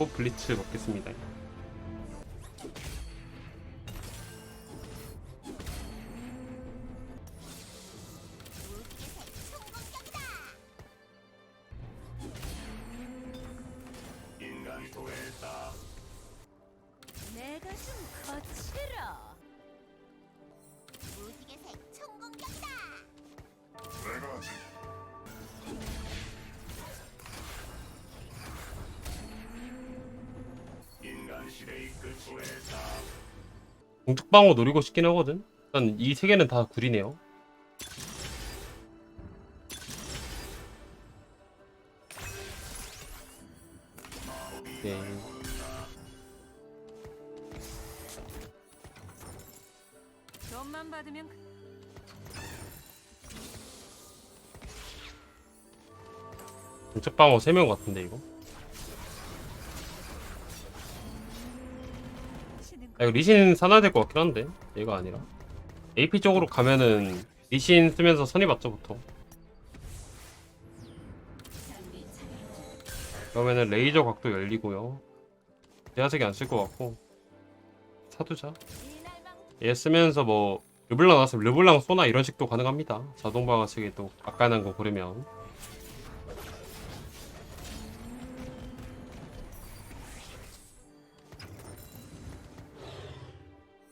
바보 블리츠 먹겠습니다. 내가 좀 거칠어. 무지개색 총공격이다. 내가 공tuk방어 노리고 싶긴 하거든. 일단 이 세 개는 다 구리네요. 네. 돈만 받으면 그- 공tuk방어 3명 같은데 이거. 이거 리신 사놔야 될 것 같긴 한데 얘가 아니라. AP 쪽으로 가면은 리신 쓰면서 선이 맞죠 보통. 그러면은 레이저 각도 열리고요. 대화색이 안 쓸 것 같고. 사두자. 얘 쓰면서 뭐 르블랑 나왔으면 르블랑 쏘나 이런 식도 가능합니다. 자동 방어책이 또 아까난 거 고르면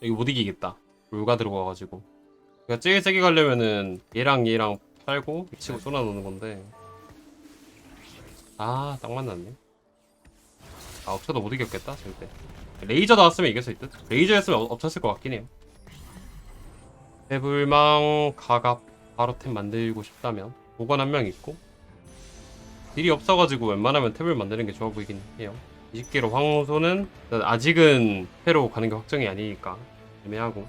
여기 못 이기겠다. 물가 들어가가지고. 그러니까 제일 세게 가려면은 얘랑 얘랑 팔고 치고 쏘나 놓는 건데. 아딱 만났네. 아 업쳐도 못 이겼겠다 절대. 레이저 나왔으면 이겼을 듯. 레이저였으면 업- 업쳤을 것 같긴 해요. 배불망 가갑 바로 템 만들고 싶다면 보관 한 명 있고 딜이 없어가지고 웬만하면 탭을 만드는 게 좋아 보이긴 해요 20개로 황소는 아직은 패로 가는 게 확정이 아니니까 애매하고.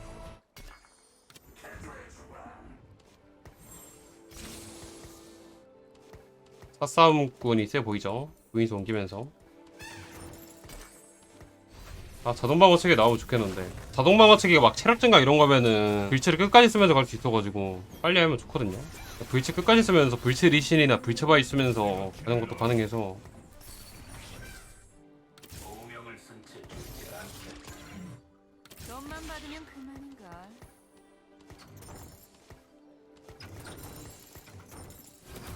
사싸움꾼이 세 보이죠? 무인수 옮기면서. 아 자동방어 책에 나오면 좋겠는데. 자동방어 책이 막 체력 증가 이런 거면은 불치를 끝까지 쓰면서 갈 수 있어가지고 빨리 하면 좋거든요. 불치 끝까지 쓰면서 불치 리신이나 불치바이 쓰면서 가는 것도 가능해서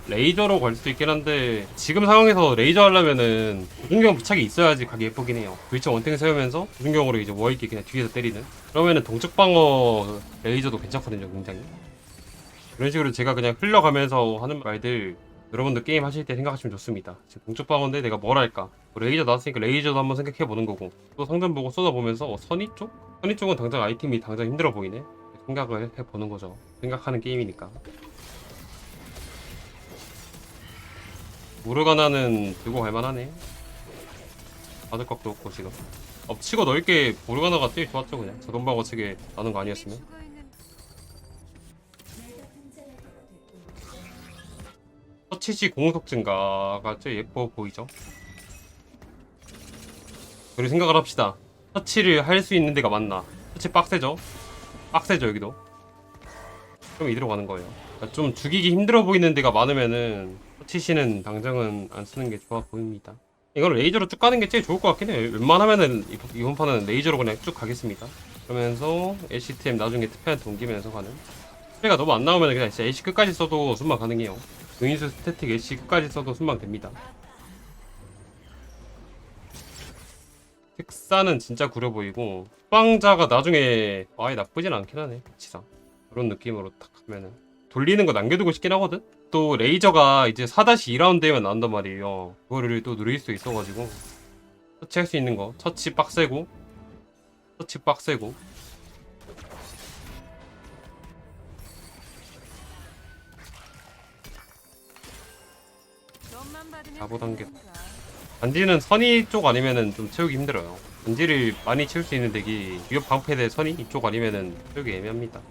레이저로 갈 수도 있긴 한데 지금 상황에서 레이저 하려면은 조준경 부착이 있어야지 가기 예쁘긴 해요. 불치 원탱 세우면서 조준경으로 이제 워있게 그냥 뒤에서 때리는. 그러면은 동적방어 레이저도 괜찮거든요 굉장히 이런 식으로 제가 그냥 흘러가면서 하는 말들 여러분들 게임 하실 때 생각하시면 좋습니다. 지금 동적방어인데 내가 뭘 할까? 뭐 레이저 나왔으니까 레이저도 한번 생각해 보는 거고. 또 상점 보고 쏟아보면서 어, 선의 쪽? 선의 쪽은 당장 아이템이 당장 힘들어 보이네. 생각을 해보는 거죠. 생각하는 게임이니까 모르가나는 들고 갈만하네. 받을 각도 없고 지금. 엎치고 넓게 모르가나가 제일 좋았죠 그냥. 자동방어 측에 나는 거 아니었으면. 터치시 공속 증가가 제일 예뻐 보이죠. 그리고 생각을 합시다. 터치를 할 수 있는 데가 맞나? 터치 빡세죠? 빡세죠 여기도. 그럼 이대로 가는 거예요. 그러니까 좀 죽이기 힘들어 보이는 데가 많으면은 터치시는 당장은 안 쓰는 게 좋아 보입니다. 이걸 레이저로 쭉 가는 게 제일 좋을 것 같긴 해요. 웬만하면은 이- 이번 판은 레이저로 그냥 쭉 가겠습니다. 그러면서 LCTM 나중에 특패한테 옮기면서 가는. 특패가 너무 안 나오면 그냥 진짜 LC 끝까지 써도 순방 가능해요. 유인수 스태틱 LC 끝까지 써도 순방 됩니다. 특사는 진짜 구려 보이고 빵자가 나중에 아예 나쁘진 않긴 하네 지상 그런 느낌으로 딱 하면은 돌리는 거 남겨두고 싶긴 하거든 또 레이저가 이제 4-2라운드에만 나온단 말이에요 그거를 또 누릴 수 있어가지고 터치할 수 있는 거 터치 빡세고 터치 빡세고. 그만인걸. 반지는 선의 쪽 아니면은 좀 채우기 힘들어요 반지를 많이 채울 수 있는 덱이 위협 방패대 선의 이쪽 아니면은 채우기 애매합니다.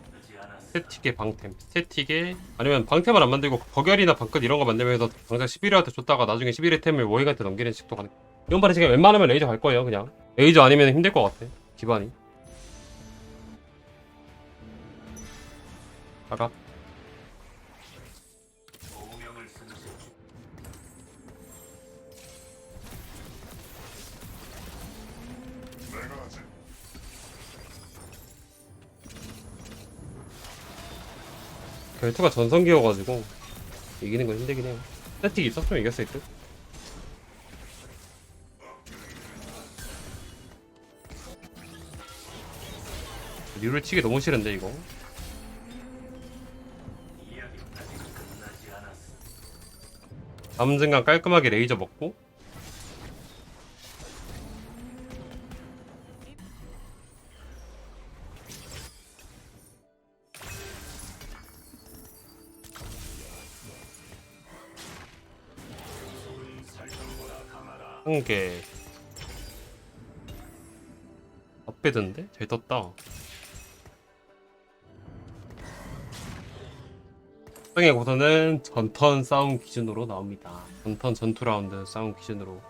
스태틱에 방템, 스태틱에 아니면 방템을 안 만들고 거결이나 방끝 이런 거 만들면서 당장 11회한테 줬다가 나중에 11회 템을 워잉한테 넘기는 식도 가능. 이번 판에 지금 웬만하면 레이저 갈 거예요, 그냥. 레이저 아니면 힘들 것 같아. 기반이. 아가 결투가 전성기여가지고 이기는 건 힘들긴 해요. 세틱 있었으면 이겼을 듯. 류를 치기 너무 싫은데 이거. 순간 깔끔하게 레이저 먹고 강하다. 한개 앞배던데? 잘 떴다 땅의 고서는 전턴 싸움 기준으로 나옵니다 전턴 전투 라운드 싸움 기준으로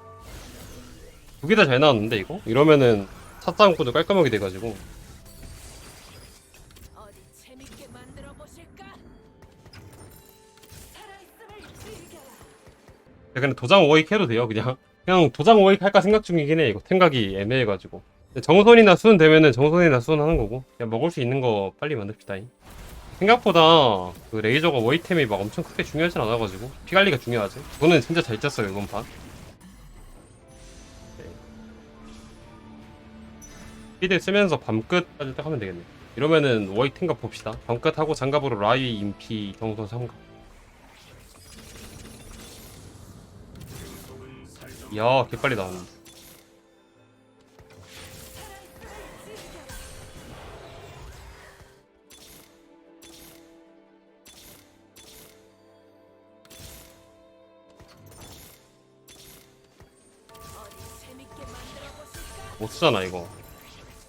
두 개 다 잘 나왔는데 이거? 이러면은 첫 싸움 코드 깔끔하게 돼가지고 근데 도장 워익 해도 돼요 그냥 그냥 도장 워익 할까 생각 중이긴 해 이거. 생각이 애매해가지고. 정손이나 수은 되면은 정손이나 수은 하는 거고. 그냥 먹을 수 있는 거 빨리 만듭시다 생각보다 그 레이저가 워익템이 막 엄청 크게 중요하진 않아가지고. 피 관리가 중요하지. 저는 진짜 잘 짰어요 이번 판. 네. 피드 쓰면서 밤끝까지 딱 하면 되겠네. 이러면은 탱각 봅시다. 밤끝 하고 장갑으로 라이 인피 정손 삼각 속은 설정 이야 개빨리 나오네? 못 쓰잖아 이거.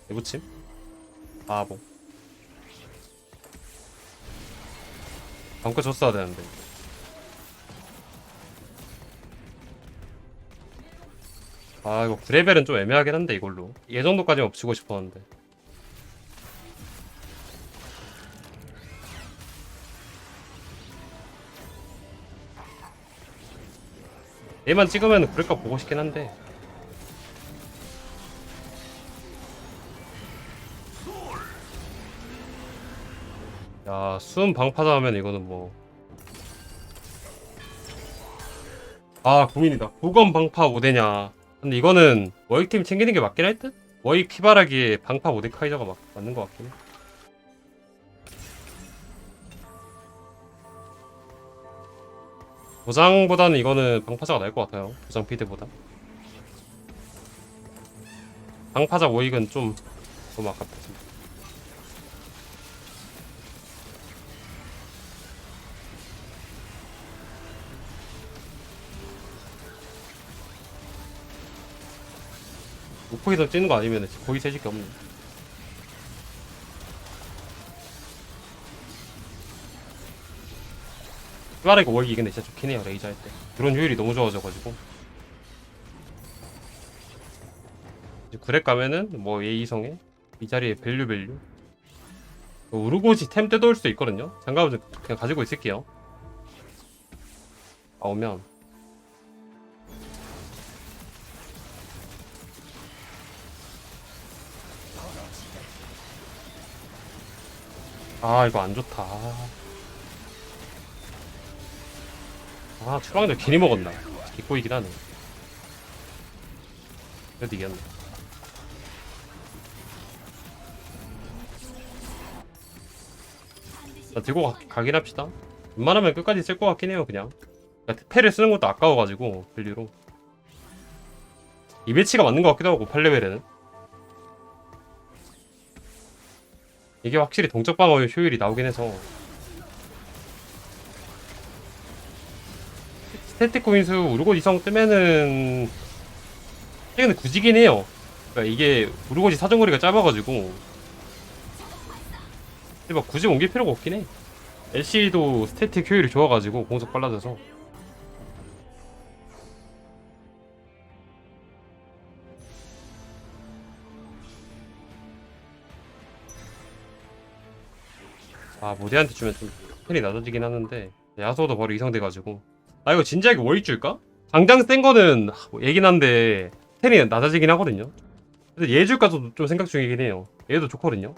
내부침? 바보. 방금 줬어야 되는데 아 이거 그레벨은 좀 애매하긴 한데 이걸로 얘 정도까지만 붙이고 싶었는데 얘만 찍으면 그럴까 보고 싶긴 한데 야, 수음 방파다 하면 이거는 뭐. 아, 고민이다. 보건 방파 모대냐. 근데 이거는 워익팀 챙기는 게 맞긴 할 듯? 워익 피바라기에 방파 모데카이저가 막 맞는 것 같긴 해. 도장보다는 이거는 방파자가 나을 것 같아요. 도장 피드보다. 방파자 워익은 좀 너무 아깝다. 진짜. 목포에서 찌는 거 아니면 거의 세질 게 없네. 빠르게 월기 이근데 진짜 좋긴 해요 레이저 할 때. 드론 효율이 너무 좋아져가지고. 이제 구렉 가면은 뭐 예이성에 이 자리에 밸류 밸류. 뭐 우르고지 템 뜯어올 수도 있거든요. 좀 그냥 가지고 있을게요. 나오면 아 이거 안 좋다. 아 추방들 괜히 먹었나? 기꼬이긴 하네. 그래도 이겼네. 자 들고 가, 가긴 합시다. 웬만하면 끝까지 쓸 것 같긴 해요 그냥. 그러니까 패를 쓰는 것도 아까워가지고 밸류로. 이 배치가 맞는 것 같기도 하고 8레벨에는 이게 확실히 동적 방어 효율이 나오긴 해서. 스태틱 코인수 우르고 이성 뜨면은 최근에 굳이긴 해요. 그러니까 이게 우르고지 사정거리가 짧아가지고. 근데 막 굳이 옮길 필요가 없긴 해. LC도 스태틱 효율이 좋아가지고 공속 빨라져서 아 모대한테 주면 좀 펜이 낮아지긴 하는데 야소도 바로 이상돼가지고. 아 이거 진지하게 월익 줄까? 당장 센 거는 하, 뭐 얘긴 한데 펜이 낮아지긴 하거든요. 근데 얘 줄까도 좀 생각 중이긴 해요. 얘도 좋거든요.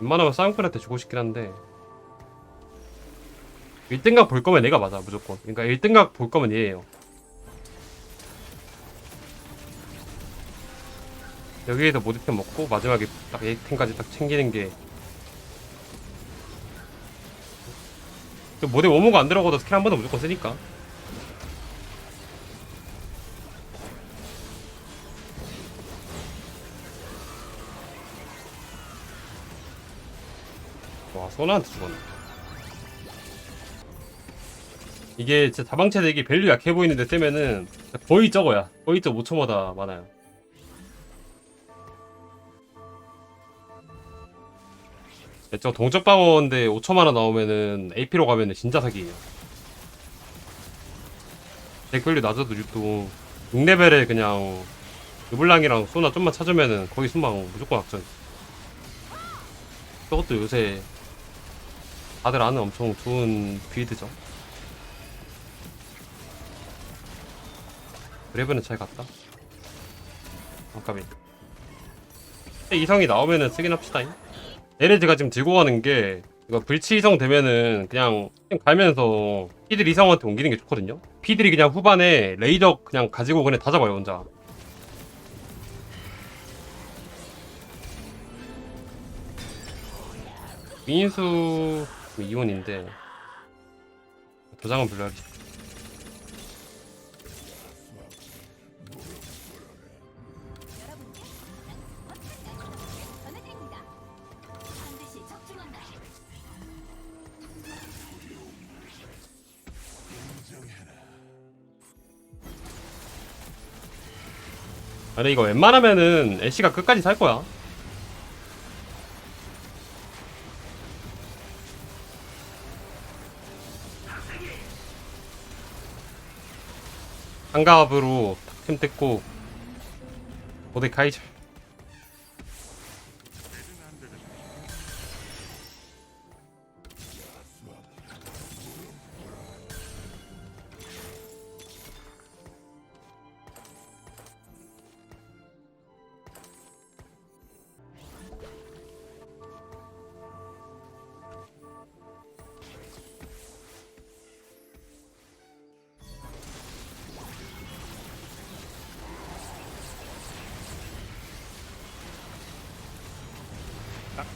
웬만하면 싸움꾼한테 주고 싶긴 한데. 1등각 볼 거면 내가 맞아 무조건. 그러니까 1등각 볼 거면 얘예요. 여기에서 모드템 먹고 마지막에 딱 1템까지 딱 챙기는 게 모델 워모가 안 들어가도 스킬 한 번은 무조건 쓰니까. 와 소나한테 죽었네. 이게 진짜 다방체 덱이 밸류 약해 보이는데 쓰면은 거의 적어야. 거의 적 5초마다 많아요 저 동적 방어인데 5초마나 나오면은 AP로 가면은 진짜 사기예요 덱 밸류 낮아도 유통 6레벨에 그냥 르블랑이랑 소나 좀만 찾으면은 거의 순방 무조건 확정 저것도 요새 다들 아는 엄청 좋은 빌드죠. 그래브는 잘 갔다. 아까비. 이성이 나오면은 쓰긴 합시다잉. 에레즈가 지금 들고 가는 게 이거 불치 이성 되면은 그냥 그냥 가면서 피들 이성한테 옮기는 게 좋거든요. 피들이 그냥 후반에 레이저 그냥 가지고 그냥 다 잡아요 혼자. 민수 이혼인데 도장은 별로 하기 싫다. 근데 이거 웬만하면은 애쉬가 끝까지 살 거야. 한갑으로 탁템 뜯고 모델 카이저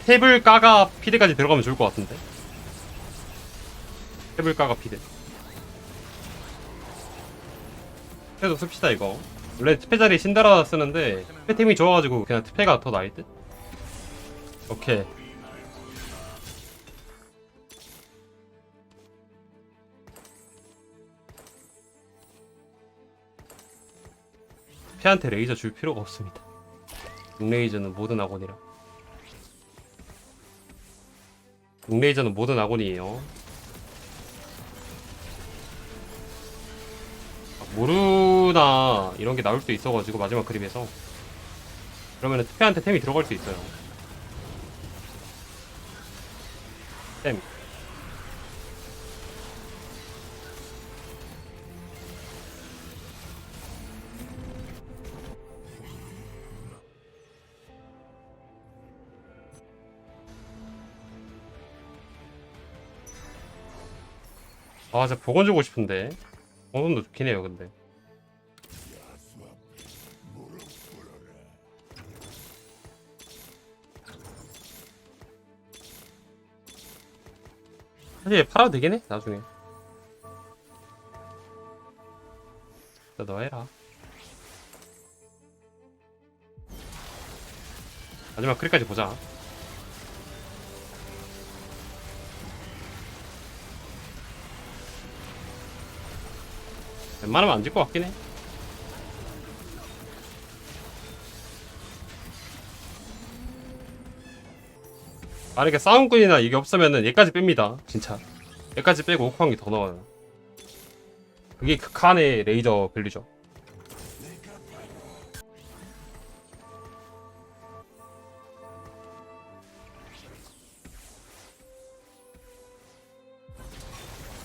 탭을 까가 피드까지 들어가면 좋을 것 같은데? 탭을 까가 피드. 스페도 씁시다 이거. 원래 스페 자리 신다라 쓰는데 스페 템이 좋아가지고 그냥 스페가 더 나을 듯? 오케이. 스페한테 레이저 줄 필요가 없습니다. 룩레이저는 모든 악원이라 룩레이저는 모든 악원이에요. 모르나 이런 게 나올 수도 있어가지고 마지막 그림에서. 그러면은 투페한테 템이 들어갈 수 있어요. 템 아, 진짜 복원 주고 싶은데. 복원도 좋긴 해요, 근데. 사실 팔아도 되긴 해, 나중에. 너, 너 해라. 마지막 크리까지 보자. 웬만하면 안 질 것 같긴 해. 만약에 싸움꾼이나 이게 없으면은 얘까지 뺍니다. 진짜. 얘까지 빼고 게더 나와요. 그게 극한의 레이저 밸류죠.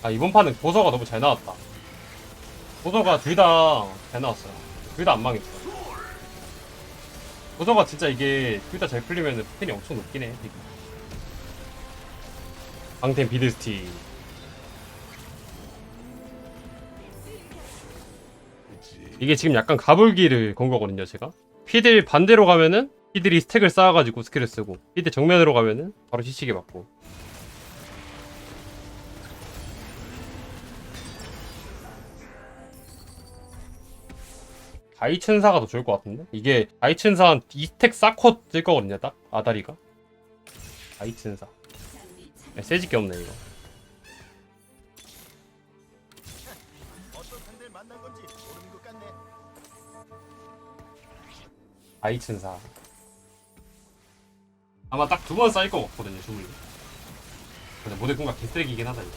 아 이번 판은 보서가 너무 잘 나왔다. 보서가 둘다잘 나왔어요. 둘 다 안 망했어. 보서가 진짜 이게 둘 다 잘 풀리면 스킬이 엄청 높긴 해. 방템 비드스티 이게 지금 약간 가불기를 건 거거든요 제가 피들 반대로 가면은 피들이 스택을 쌓아가지고 스킬을 쓰고 피들 정면으로 가면은 바로 시치게 맞고 다이춘사가 더 좋을 것 같은데? 이게 한 2스택 쌓고 뜰 거거든요 딱? 아다리가? 다이춘사. 네, 세지게 없네 이거. 다이춘사. 아마 딱 두 번 쌓일 것 같거든요 주물이 근데 모델 공각 개쓰레기긴 하다 이거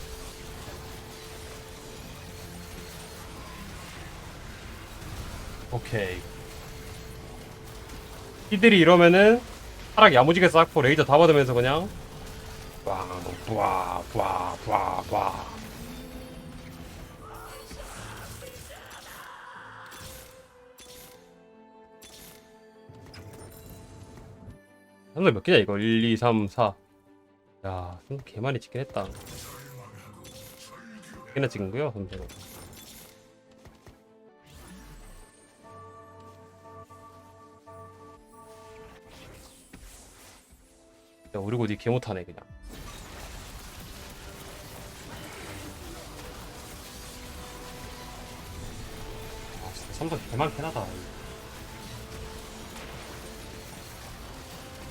오케이 피들이 이러면은 타락 야무지게 쌓고 레이저 다 받으면서 그냥 와 부아 부아 부아 부아 한몇 개냐 이거 1, 2, 3, 4 야, 좀개 많이 찍긴 했다. 개나 찍은 거요, 선생님? 야, 우리 고디 개 못하네 그냥. 아, 진짜 삼성 개 많긴 하다.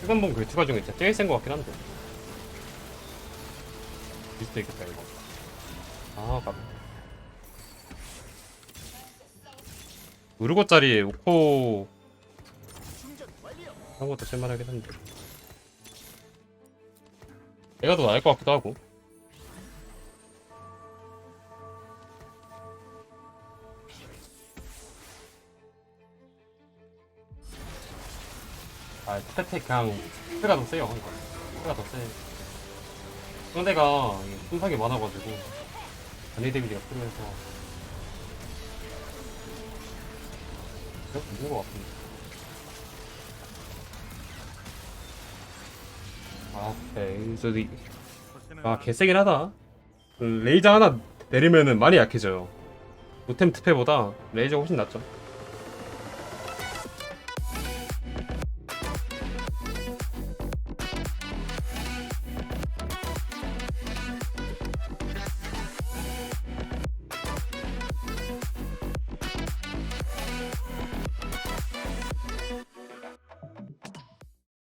휴관봉 그 투가 중에 진짜 제일 센것 같긴 한데. 비슷해 있겠다 이거. 아, 깜. 우르고짜리 완료. 그런 것도 쓸만하긴 한데. 내가 더 나을 것 같기도 하고. 아, 스태틱 그냥 스가 더 세요. 스가 더 세. 상대가 손상이 많아가지고 단위 데미지가 크면서 그래도 있는 것 같은데. 오케이. 저기 아 개세긴 하다. 그 레이저 하나 내리면은 많이 약해져요. 노템 특패보다 레이저가 훨씬 낫죠